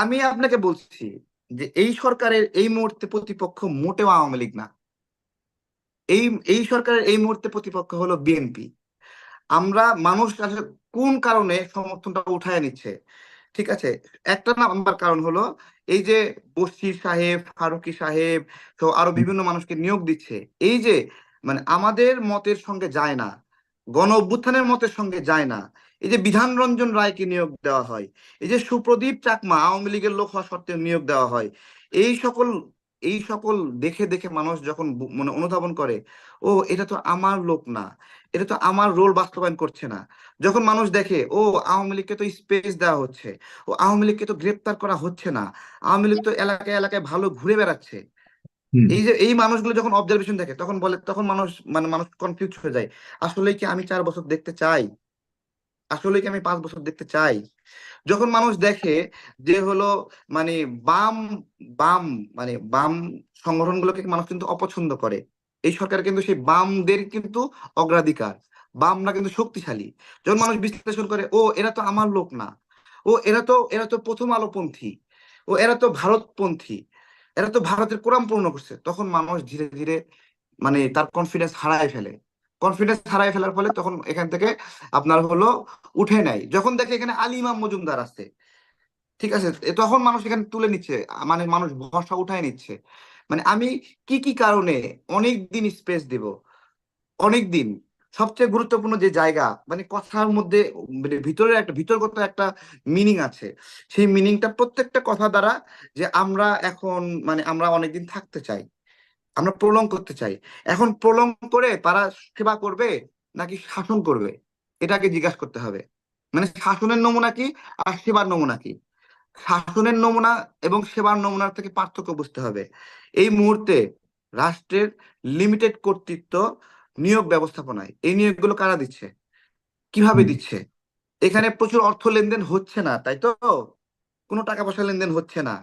আমি আপনাকে বলছি যে এই সরকারের এই মুহূর্তে প্রতিপক্ষ মোটেও আওয়ামী লীগ না। এই এই সরকারের এই মুহূর্তে প্রতিপক্ষ হলো বিএনপি। আমরা মানুষ কোন কারণে সমর্থনটা উঠায় নিচ্ছে, ঠিক আছে? একটা নাম্বার কারণ হলো এই যে বশির সাহেব, ফারুকি সাহেব আরও বিভিন্ন মানুষকে নিয়োগ দিচ্ছে, এই যে মানে আমাদের মতের সঙ্গে যায় না গণ অভ্যুত্থানের মতের সঙ্গে যায় না এই যে বিধান রঞ্জন রায়কে নিয়োগ দেওয়া হয় এই যে সুপ্রদীপ চাকমা আওয়ামী লীগের লোক হওয়া সত্ত্বেও নিয়োগ দেওয়া হয় এই সকল এই সকল দেখে দেখে মানুষ যখন মানে অনুধাবন করে ও এটা তো আমার লোক না এটা তো আমার রোল বাস্তবায়ন করছে না যখন মানুষ দেখে ও আওয়ামী লীগকে তো স্পেস দেওয়া হচ্ছে ও আওয়ামী লীগকে তো গ্রেপ্তার করা হচ্ছে না আওয়ামী লীগ তো এলাকায় এলাকায় ভালো ঘুরে বেড়াচ্ছে এই যে এই মানুষগুলো যখন অবজারভেশন দেখে তখন বলে তখন মানুষ মানে মানুষ কনফিউজ হয়ে যায় আসলে কি আমি চার বছর দেখতে চাই? আসলে কি আমি পাঁচ বছর দেখতে চাই? যখন মানুষ দেখে যে হলো মানে বাম বাম মানে বাম সংগঠনগুলোকে মানুষ কিন্তু অপছন্দ করে। এই সরকার কিন্তু সেই বামদের কিন্তু অগ্রাধিকার, বামরা কিন্তু শক্তিশালী। যখন মানুষ বিশ্লেষণ করে, ও, এরা তো আমার লোক না। ও, এরা তো এরা তো প্রথম আলোপন্থী। ও, এরা তো ভারতপন্থী। এরা তো ভারতের কোরআন পূর্ণ করছে। তখন মানুষ ধীরে ধীরে মানে তার কনফিডেন্স হারায় ফেলে। কনফিডেন্স হারায় ফেলার ফলে তখন এখান থেকে আপনার হলো উঠে নেয় যখন দেখে এখানে আলী মজুমদার আছে, ঠিক আছে? তখন মানুষ এখানে তুলে নিচ্ছে মানে মানুষ ভরসা উঠায় নিচ্ছে। মানে আমি কি কি কারণে অনেক দিন স্পেস দেব? অনেক দিন সবচেয়ে গুরুত্বপূর্ণ যে জায়গা মানে কথার মধ্যে মানে ভিতরে একটা, ভিতরগত একটা মিনিং আছে। সেই মিনিংটা প্রত্যেকটা কথা দ্বারা যে আমরা এখন মানে আমরা অনেকদিন থাকতে চাই। আমরা প্রলং করতে চাই। এখন প্রলং করে তারা সেবা করবে নাকি শাসন করবে? এটাকে জিজ্ঞাসা করতে হবে। মানে শাসনের নমুনা কি আর সেবার নমুনা কি? শাসনের নমুনা এবং সেবার নমুনার থেকে পার্থক্য বুঝতে হবে। এই মুহূর্তে রাষ্ট্রের লিমিটেড কর্তৃত্ব নিয়োগ ব্যবস্থাপনায়। এই নিয়োগগুলো কারা দিচ্ছে? কীভাবে দিচ্ছে? এখানে প্রচুর অর্থ লেনদেন হচ্ছে না তাই তো? কোনো টাকা পয়সা লেনদেন হচ্ছে না।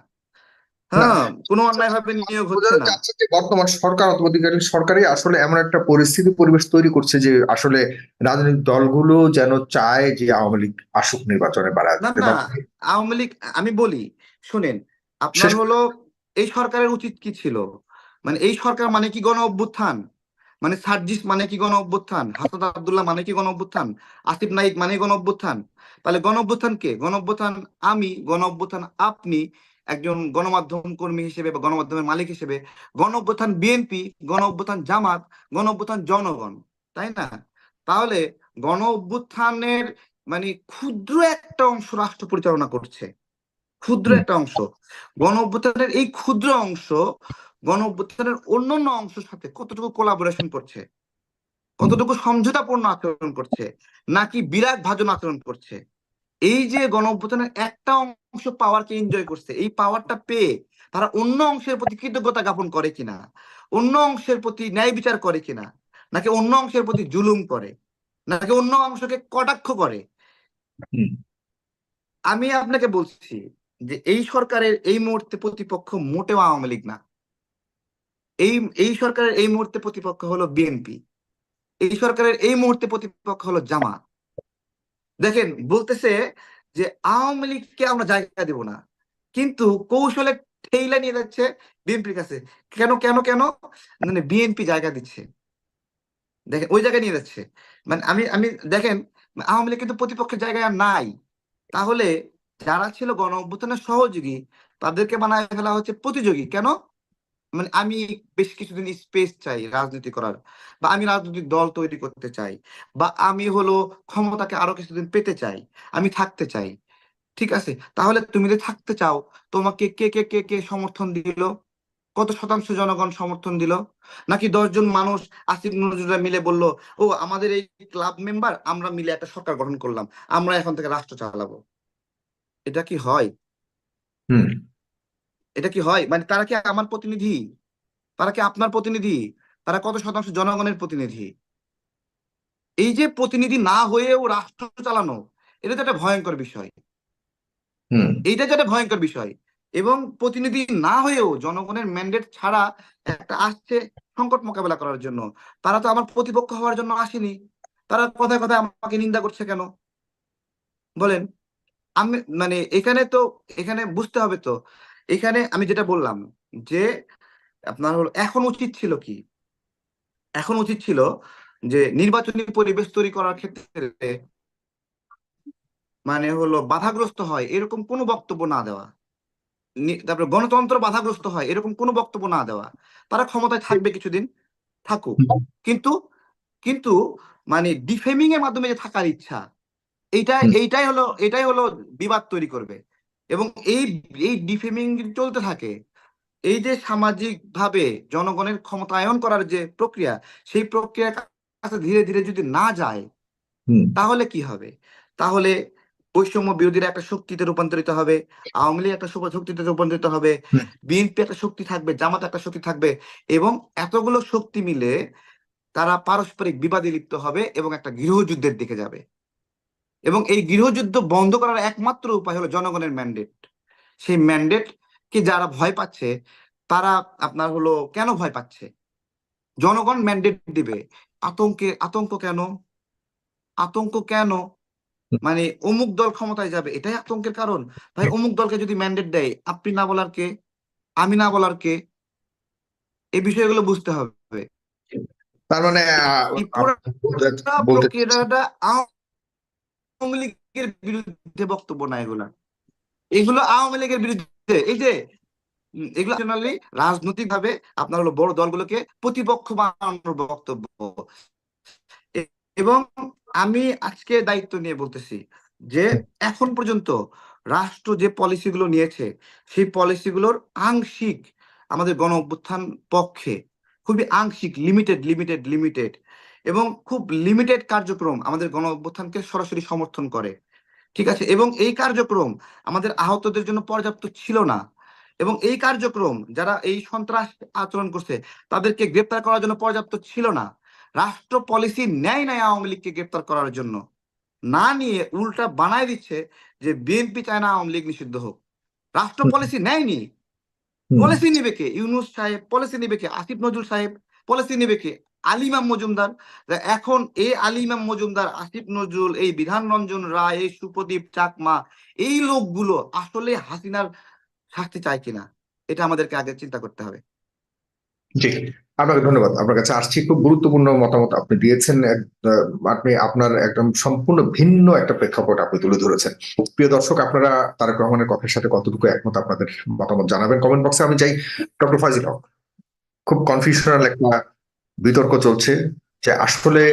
হ্যাঁ কোনো অন্যায় ভাবে নিয়োগ হচ্ছে না। যে বর্তমান সরকার অধিকারী সরকারই আসলে এমন একটা পরিস্থিতি পরিবেশ তৈরি করছে যে আসলে রাজনৈতিক দলগুলো যেন চায় যে আওয়ামী লীগ আসুক নির্বাচনে না না আওয়ামী লীগ আমি বলি শুনেন আপনার হলো এই সরকারের উচিত কি ছিল? মানে এই সরকার মানে কি গণ অভ্যুত্থান? মানে সার্জিস মানে কি গণ অভ্যুত্থান? হাসান আব্দুল্লাহ মানে কি গণ অভ্যুত্থান? আসিফ নাইক মানে গণ অভ্যুত্থান? তাহলে গণ অভ্যুত্থান কে? গণ অভ্যুত্থান আমি গণ অভ্যুত্থান আপনি একজন গণমাধ্যম কর্মী হিসেবে বা গণমাধ্যমের মালিক হিসেবে গণ অভ্যুত্থান বিএনপি গণ অভ্যুত্থান জামাত গণ অভ্যুত্থান জনগণ তাই না? তাহলে গণ অভ্যুত্থানের মানে ক্ষুদ্র একটা অংশ রাষ্ট্র পরিচালনা করছে। ক্ষুদ্র একটা অংশ। গণ অভ্যুত্থানের এই ক্ষুদ্র অংশ গণ অভ্যুত্থানের অন্যান্য অংশের সাথে কতটুকু কোলাবোরেশন করছে? কতটুকু সমঝোতাপূর্ণ আচরণ করছে? নাকি বিরাট ভাজন আচরণ করছে? এই যে গণ অভ্যুত্থানের একটা অংশ পাওয়ারকে এনজয় করছে এই পাওয়ারটা পেয়ে তারা অন্য অংশের প্রতি কৃতজ্ঞতা জ্ঞাপন করে কিনা? অন্য অংশের প্রতি ন্যায় বিচার করে কিনা? নাকি অন্য অংশের প্রতি জুলুম করে? নাকি অন্য অংশকে কটাক্ষ করে? আমি আপনাকে বলছি যে এই সরকারের এই মুহূর্তে প্রতিপক্ষ মোটেও আওয়ামী লীগ না। এই এই সরকারের এই মুহূর্তে প্রতিপক্ষ হলো বিএনপি। এই সরকারের এই মুহূর্তে প্রতিপক্ষ হলো জামাত। দেখেন, বলতেছে যে আওয়ামী লীগকে আমরা জায়গা দেব না। কিন্তু কৌশলে ঠেইলা নিয়ে যাচ্ছে বিএনপির কাছে। কেন কেন কেন? মানে বিএনপি জায়গা দিচ্ছে। দেখেন, ওই জায়গায় নিয়ে যাচ্ছে। মানে আমি আমি, দেখেন, আওয়ামী লীগ কিন্তু প্রতিপক্ষের জায়গায় নাই। তাহলে যারা ছিল গণ অভ্যুত্থানের সহযোগী, তাদেরকে বানায় ফেলা হচ্ছে প্রতিযোগী। কেন? মানে আমি বেশ কিছুদিন স্পেস চাই রাজনীতি করার, বা আমি রাজনৈতিক দল তৈরি করতে চাই, বা আমি হলো ক্ষমতাকে আরও কিছুদিন পেতে চাই, আমি থাকতে চাই, ঠিক আছে? তাহলে তুমি যদি থাকতে চাও, তোমাকে কে কে কে কে সমর্থন দিল? কত শতাংশ জনগণ সমর্থন দিল? নাকি দশজন মানুষ আসিফ নজরুলরা মিলে বলল, ও, আমাদের এই ক্লাব মেম্বার আমরা মিলে একটা সরকার গঠন করলাম, আমরা এখন থেকে রাষ্ট্র চালাবো। এটা কি হয়? হুম। এটা কি হয়? মানে তারা কি আমার প্রতিনিধি? তারা কি আপনার প্রতিনিধি? তারা কত শতাংশ জনগণের প্রতিনিধি? এই যে প্রতিনিধি না হয়েও রাষ্ট্র চালানো এটা তো একটা ভয়ঙ্কর বিষয়। এইটা যেটা ভয়ঙ্কর বিষয়। এবং প্রতিনিধি না হয়েও জনগণের ম্যান্ডেট ছাড়া একটা আসছে সংকট মোকাবেলা করার জন্য। তারা তো আমার প্রতিপক্ষ হওয়ার জন্য আসেনি। তারা কথায় কথায় আমাকে নিন্দা করছে কেন? বলেন। আমি মানে এখানে তো এখানে বুঝতে হবে তো এখানে আমি যেটা বললাম যে আপনার হলো এখন উচিত ছিল কি? এখন উচিত ছিল যে নির্বাচনী পরিবেশ তৈরি করার ক্ষেত্রে মানে হলো বাধাগ্রস্ত হয় এরকম কোনো বক্তব্য না দেওয়া। তারপরে গণতন্ত্র বাধাগ্রস্ত হয় এরকম কোনো বক্তব্য না দেওয়া। তারা ক্ষমতায় থাকবে কিছুদিন থাকুক। কিন্তু কিন্তু মানে ডিফেমিং এর মাধ্যমে যে থাকার ইচ্ছা এইটা। এইটাই হলো এটাই হলো বিবাদ তৈরি করবে। এবং এই এই ডিফেমিং চলতে থাকে। এই যে সামাজিক ভাবে জনগণের ক্ষমতায়ন করার যে প্রক্রিয়া সেই প্রক্রিয়ার কাছে ধীরে ধীরে যদি না যায় তাহলে কি হবে? তাহলে বৈষম্য বিরোধীরা একটা শক্তিতে রূপান্তরিত হবে আওয়ামী লীগ একটা শক্তি- শক্তিতে রূপান্তরিত হবে। বিএনপি একটা শক্তি থাকবে জামাত একটা শক্তি থাকবে এবং এতগুলো শক্তি মিলে তারা পারস্পরিক বিবাদে লিপ্ত হবে এবং একটা গৃহযুদ্ধের দিকে যাবে। এবং এই গৃহযুদ্ধ বন্ধ করার একমাত্র উপায় হলো জনগণের ম্যান্ডেট সেই ম্যান্ডেট কে যারা ভয় পাচ্ছে তারা আপনার হলো কেন ভয় পাচ্ছে? জনগণ ম্যান্ডেট দিবে। আতঙ্কে আতঙ্ক কেন? আতঙ্ক কেন? মানে অমুক দল ক্ষমতায় যাবে এটাই আতঙ্কের কারণ। ভাই অমুক দলকে যদি ম্যান্ডেট দেয় আপনি না বলার কে? আমি না বলার কে? এই বিষয়গুলো বুঝতে হবে। তার মানে প্রক্রিয়াটা আওয়ামী লীগের বিরুদ্ধে বক্তব্য না এগুলা। এগুলো আওয়ামী লীগের বিরুদ্ধে। এই যে এগুলো রাজনৈতিক ভাবে আপনার হলো বড় দলগুলোকে প্রতিপক্ষ বানানোর বক্তব্য। এবং আমি আজকে দায়িত্ব নিয়ে বলতেছি যে, এখন পর্যন্ত রাষ্ট্র যে পলিসিগুলো নিয়েছে, সেই পলিসিগুলোর আংশিক আমাদের গণ অভ্যুত্থান পক্ষে খুবই আংশিক লিমিটেড লিমিটেড লিমিটেড এবং খুব লিমিটেড কার্যক্রম আমাদের গণ অভ্যুত্থানকে সরাসরি সমর্থন করে ঠিক আছে? এবং এই কার্যক্রম আমাদের আহতদের জন্য পর্যাপ্ত ছিল না। এবং এই কার্যক্রম যারা এই সন্ত্রাস আচরণ করছে তাদেরকে গ্রেপ্তার করার জন্য পর্যাপ্ত ছিল না। রাষ্ট্র পলিসি নেয় নাই আওয়ামী লীগকে গ্রেপ্তার করার জন্য। না নিয়ে উল্টা বানায় দিচ্ছে যে বিএনপি চায় না আওয়ামী লীগ নিষিদ্ধ হোক। রাষ্ট্র পলিসি নেয়নি। পলিসি নিবে কে? ইউনুস সাহেব পলিসি নিবে কে? আসিফ নজরুল সাহেব পলিসি নিবে কে? আলিমাম মজুমদার। এখন এই আলিমাম মজুমদার, আসিফ নজরুল, এই বিধান রঞ্জন রায়, এই সুপ্রদীপ চাকমা, এই লোকগুলো আসলে হাসিনার শাস্তি চায় কিনা? এটা আমাদেরকে আগে চিন্তা করতে হবে। জি, আপনাকে ধন্যবাদ। আপনার কাছে আসছি। খুব গুরুত্বপূর্ণ মতামত আপনি দিয়েছেন। আপনি, আপনার একদম সম্পূর্ণ ভিন্ন একটা প্রেক্ষাপট আপনি তুলে ধরেছেন। প্রিয় দর্শক, আপনারা তারেক রহমানের কথার সাথে কতটুকু একমত আপনাদের মতামত জানাবেন? কমেন্ট বক্সে আমি চাই ডক্টর ফাজিল খুব কনফিউশনাল একটা বিতর্ক চলছে যে আসলে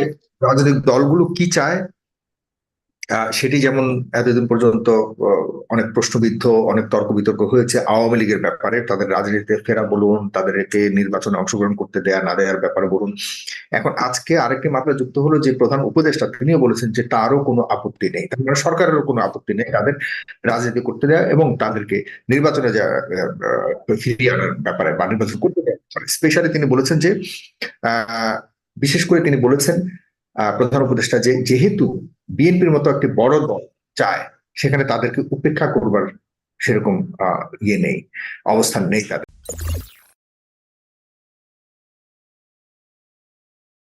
রাজনৈতিক দলগুলো কি চায়? সেটি যেমন এতদিন পর্যন্ত অনেক প্রশ্নবিদ্ধ, অনেক তর্ক বিতর্ক হয়েছে আওয়ামী লীগের ব্যাপারে। তাদের রাজনীতিতে ফেরা বলুন, তাদেরকে নির্বাচনে অংশগ্রহণ করতে দেয়া, না দেওয়ার ব্যাপারে বলুন। এখন আজকে আরেকটি মাত্রা যুক্ত হলো যে প্রধান উপদেষ্টা তিনিও বলেছেন যে তারও কোনো আপত্তি নেই। মানে সরকারেরও কোনো আপত্তি নেই তাদের রাজনীতি করতে দেওয়া এবং তাদেরকে নির্বাচনে ফিরিয়ে আনার ব্যাপারে বা নির্বাচন করতে স্পেশালি তিনি বলেছেন যে বিশেষ করে তিনি বলেছেন প্রধান উপদেষ্টা যে, যেহেতু বিএনপির মতো একটি বড় দল চায়, সেখানে তাদেরকে উপেক্ষা করবার সেরকম ইয়ে নেই, অবস্থান নেই তাদের।